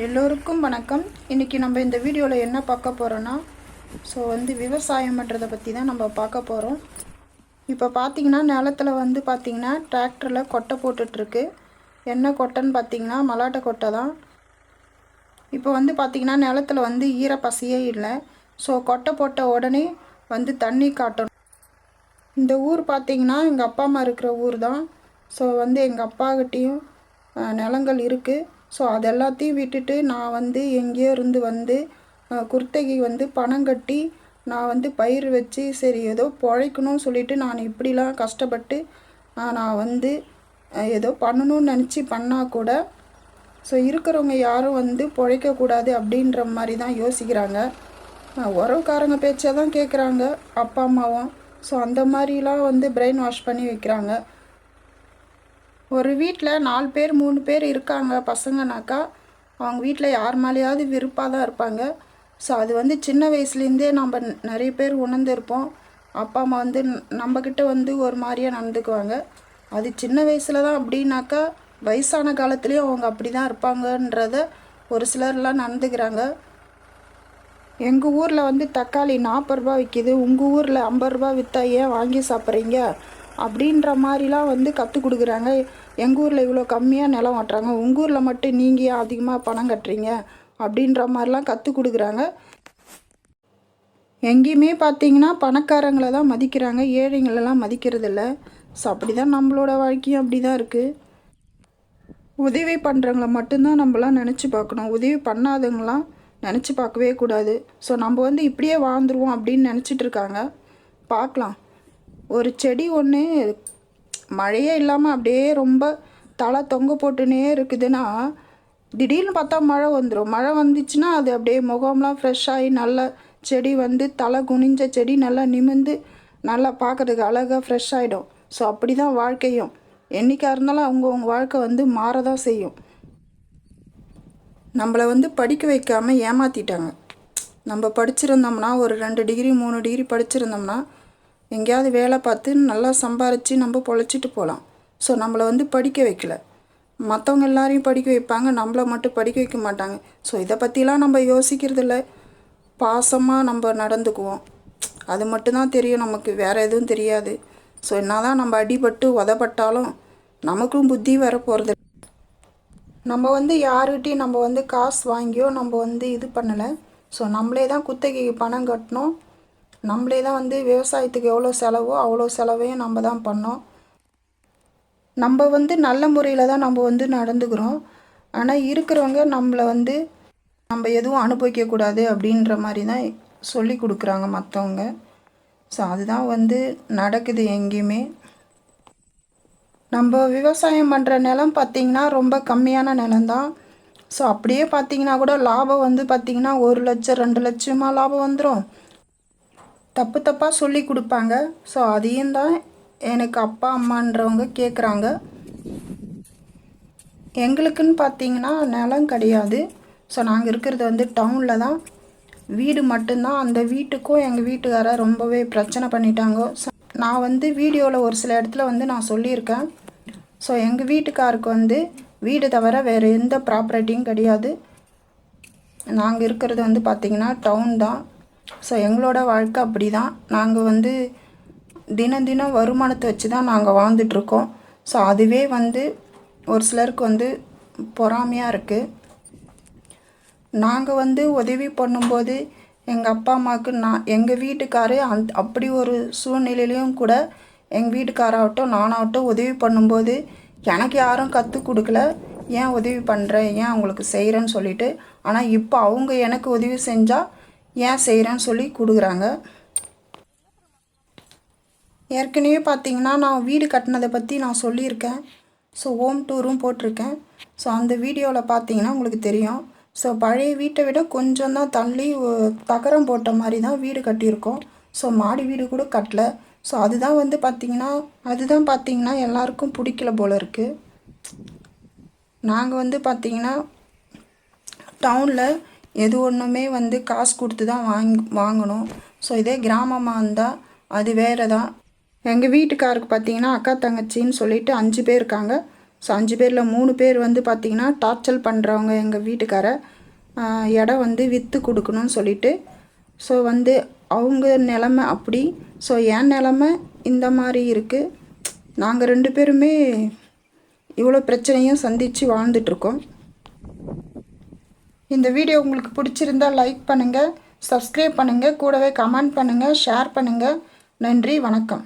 எல்லோருக்கும் வணக்கம். இன்றைக்கி நம்ம இந்த வீடியோவில் என்ன பார்க்க போகிறோன்னா ஸோ வந்து விவசாயம் பண்ணுறதை பற்றி தான் நம்ம பார்க்க போகிறோம் இப்போ பார்த்தீங்கன்னா நிலத்துல வந்து பார்த்திங்கன்னா டிராக்டரில் கொட்டை போட்டுட்ருக்கு. என்ன கொட்டைன்னு பார்த்திங்கன்னா மலாட்டை கொட்டை தான். இப்போ வந்து பார்த்திங்கன்னா நிலத்துல வந்து ஈர பசியே இல்லை. ஸோ கொட்டை போட்ட உடனே வந்து தண்ணி காட்டணும். இந்த ஊர் பார்த்திங்கன்னா எங்கள் அப்பா அம்மா இருக்கிற ஊர் தான். ஸோ வந்து எங்கள் அப்பாக்கிட்டேயும் நிலங்கள் இருக்குது ஸோ அதெல்லாத்தையும் விட்டுட்டு நான் வந்து எங்கேயோ இருந்து வந்து குர்த்தைக்கு வந்து பணம் கட்டி நான் வந்து பயிர் வச்சு சரி ஏதோ பிழைக்கணும்னு சொல்லிட்டு நான் இப்படிலாம் கஷ்டப்பட்டு நான் வந்து ஏதோ பண்ணணும்னு நினச்சி பண்ணால் கூட ஸோ இருக்கிறவங்க யாரும் வந்து பிழைக்கக்கூடாது அப்படின்ற மாதிரி தான் யோசிக்கிறாங்க. உறவுக்காரங்க பேச்சை தான் கேட்குறாங்க அப்பா அம்மாவும். ஸோ அந்த மாதிரிலாம் வந்து பிரெயின் வாஷ் பண்ணி வைக்கிறாங்க. ஒரு வீட்டில் நாலு பேர் மூணு பேர் இருக்காங்க பசங்கனாக்கா அவங்க வீட்டில் யார் மேலேயாவது விருப்பாக தான் இருப்பாங்க. ஸோ அது வந்து சின்ன வயசுலேருந்தே நம்ம நிறைய பேர் உணர்ந்திருப்போம். அப்பா அம்மா வந்து நம்மக்கிட்ட வந்து ஒரு மாதிரியாக நடந்துக்குவாங்க. அது சின்ன வயசில் தான் அப்படின்னாக்கா வயசான காலத்துலேயும் அவங்க அப்படி தான் இருப்பாங்கன்றத ஒரு சிலர்லாம் நடந்துக்கிறாங்க. எங்கள் ஊரில் வந்து தக்காளி நாற்பது ரூபா விற்கிது உங்கள் ஊரில் ஐம்பது ரூபா விற்றா ஏன் வாங்கி சாப்பிட்றீங்க? அப்படின்ற மாதிரிலாம் வந்து கற்றுக் கொடுக்குறாங்க. எங்கள் ஊரில் இவ்வளோ கம்மியாக நிலம் ஓட்டுறாங்க உங்கள் ஊரில் மட்டும் நீங்கள் ஏன் அதிகமாக பணம் கட்டுறீங்க? அப்படின்ற மாதிரிலாம் கற்றுக் கொடுக்குறாங்க. எங்கேயுமே பார்த்தீங்கன்னா பணக்காரங்களை தான் மதிக்கிறாங்க. ஏழைங்களெல்லாம் மதிக்கிறதில்ல ஸோ அப்படி தான் நம்மளோட வாழ்க்கையும் அப்படி தான் இருக்குது உதவி பண்ணுறவங்கள மட்டும்தான் நம்மளாம் நினச்சி பார்க்கணும். உதவி பண்ணாதவங்களாம் நினச்சி பார்க்கவே கூடாது. ஸோ நம்ம வந்து இப்படியே வாழ்ந்துருவோம் அப்படின்னு நினச்சிட்டு இருக்காங்க. பார்க்கலாம். ஒரு செடி ஒன்று மழையே இல்லாமல் அப்படியே ரொம்ப தலை தொங்க போட்டுனே இருக்குதுன்னா திடீர்னு பார்த்தா மழை வந்துடும் மழை வந்துச்சுன்னா அது அப்படியே முகம்லாம் ஃப்ரெஷ்ஷாகி நல்ல நல்லா செடி வந்து தலை குனிஞ்ச செடி நல்லா நிமிர்ந்து நல்லா பார்க்கறதுக்கு அழகாக ஃப்ரெஷ் ஆகிடும் ஸோ அப்படி தான் வாழ்க்கையும். என்றைக்காக இருந்தாலும் அவங்கவுங்க வாழ்க்கை வந்து மாற தான் செய்யும். நம்மளை வந்து படிக்க வைக்காமல் ஏமாற்றிட்டாங்க நம்ம படிச்சிருந்தோம்னா ஒரு ரெண்டு டிகிரி மூணு டிகிரி படிச்சிருந்தோம்னா எங்கேயாவது வேலை பார்த்து நல்லா சம்பாரித்து நம்ம பொழைச்சிட்டு போகலாம். ஸோ நம்மளை வந்து படிக்க வைக்கல. மற்றவங்க எல்லாரையும் படிக்க வைப்பாங்க நம்மளை மட்டும் படிக்க வைக்க மாட்டாங்க. ஸோ இதை பற்றிலாம் நம்ம யோசிக்கிறதில்ல. பாசமாக நம்ம நடந்துக்குவோம். அது மட்டும்தான் தெரியும் நமக்கு வேறு எதுவும் தெரியாது. ஸோ என்னதான் நம்ம அடிபட்டு உதப்பட்டாலும் நமக்கும் புத்தி வர போகிறது நம்ம வந்து யாருகிட்டையும் நம்ம வந்து காசு வாங்கியோ நம்ம வந்து இது பண்ணலை. ஸோ நம்மளே தான் குத்தகைக்கு பணம் கட்டணும். நம்மளே தான் வந்து விவசாயத்துக்கு எவ்வளோ செலவோ அவ்வளோ செலவையும் நம்ம தான் பண்ணோம். நம்ம வந்து நல்ல முறையில் தான் நம்ம வந்து நடந்துக்கிறோம். ஆனால் இருக்கிறவங்க நம்மளை வந்து நம்ம எதுவும் அனுபவிக்கக்கூடாது அப்படின்ற மாதிரி தான் சொல்லி கொடுக்குறாங்க மற்றவங்க ஸோ அதுதான் வந்து நடக்குது எங்கேயுமே. நம்ம விவசாயம் பண்ணுற நிலம் பார்த்திங்கன்னா ரொம்ப கம்மியான நிலம்தான் ஸோ அப்படியே பார்த்தீங்கன்னா கூட லாபம் வந்து பார்த்திங்கன்னா ஒரு லட்சம் ரெண்டு லட்சமாக லாபம் வந்துடும் தப்பு தப்பாக சொல்லி கொடுப்பாங்க. ஸோ அதையும் தான் எனக்கு அப்பா அம்மான்றவங்க கேட்குறாங்க எங்களுக்குன்னு பார்த்தீங்கன்னா நிலம் கிடையாது. ஸோ நாங்கள் இருக்கிறது வந்து டவுனில் தான். வீடு மட்டும்தான். அந்த வீட்டுக்கும் எங்கள் வீட்டுக்காரர் ரொம்பவே பிரச்சனை பண்ணிட்டாங்க. ஸோ நான் வந்து வீடியோவில் ஒரு சில இடத்துல வந்து நான் சொல்லியிருக்கேன். ஸோ எங்கள் வீட்டுக்காருக்கு வந்து வீடு தவிர வேறு எந்த ப்ராப்பர்ட்டியும் கிடையாது. நாங்கள் இருக்கிறது வந்து பார்த்திங்கன்னா டவுன் தான். ஸோ எங்களோட வாழ்க்கை அப்படி தான் நாங்கள் வந்து தினம் தினம் வருமானத்தை வச்சு தான் நாங்கள் வாழ்ந்துட்டுருக்கோம். ஸோ அதுவே வந்து ஒரு சிலருக்கு வந்து பொறாமையாக இருக்குது நாங்கள் வந்து உதவி பண்ணும்போது எங்கள் அப்பா அம்மாவுக்கு நான் எங்கள் வீட்டுக்காரு அந் அப்படி ஒரு சூழ்நிலையிலையும் கூட எங்கள் வீட்டுக்காராகட்டும் நானாகட்டும் உதவி பண்ணும்போது எனக்கு யாரும் கற்றுக் கொடுக்கல. ஏன் உதவி பண்ணுற ஏன் அவங்களுக்கு செய்கிறேன்னு சொல்லிட்டு. ஆனால் இப்போ அவங்க எனக்கு உதவி செஞ்சால் ஏன் செய்கிறேன்னு சொல்லி கொடுக்குறாங்க. ஏற்கனவே பார்த்தீங்கன்னா நான் வீடு கட்டினதை பற்றி நான் சொல்லியிருக்கேன். ஸோ ஹோம் டூரும் போட்டிருக்கேன். ஸோ அந்த வீடியோவில் பார்த்தீங்கன்னா உங்களுக்கு தெரியும். ஸோ பழைய வீட்டை விட கொஞ்சம் தான் தள்ளி தகரம் போட்ட மாதிரி தான் வீடு கட்டியிருக்கோம். ஸோ மாடி வீடு கூட கட்டல. ஸோ அதுதான் வந்து பார்த்திங்கன்னா அதுதான் பார்த்தீங்கன்னா எல்லாருக்கும் பிடிக்கல போல இருக்குது நாங்கள் வந்து பார்த்திங்கன்னா டவுனில் எது ஒன்றுமே வந்து காசு கொடுத்து தான் வாங் வாங்கணும். ஸோ இதே கிராமமாக இருந்தால் அது வேறு தான் எங்கள் வீட்டுக்காருக்கு பார்த்தீங்கன்னா அக்கா தங்கச்சின்னு சொல்லிட்டு அஞ்சு பேர் இருக்காங்க. ஸோ அஞ்சு பேரில் மூணு பேர் வந்து பார்த்திங்கன்னா டார்ச்சல் பண்ணுறவங்க எங்கள் வீட்டுக்கார. இடம் வந்து விற்று கொடுக்கணும்னு சொல்லிட்டு. ஸோ வந்து அவங்க நிலமை அப்படி. ஸோ என் நிலமை இந்த மாதிரி இருக்குது நாங்கள் ரெண்டு பேருமே இவ்வளோ பிரச்சனையும் சந்தித்து வாழ்ந்துட்டுருக்கோம் இந்த வீடியோ உங்களுக்கு பிடிச்சிருந்தா லைக் பண்ணுங்கள் சப்ஸ்கிரைப் பண்ணுங்கள் கூடவே கமெண்ட் பண்ணுங்கள் ஷேர் பண்ணுங்கள் நன்றி வணக்கம்.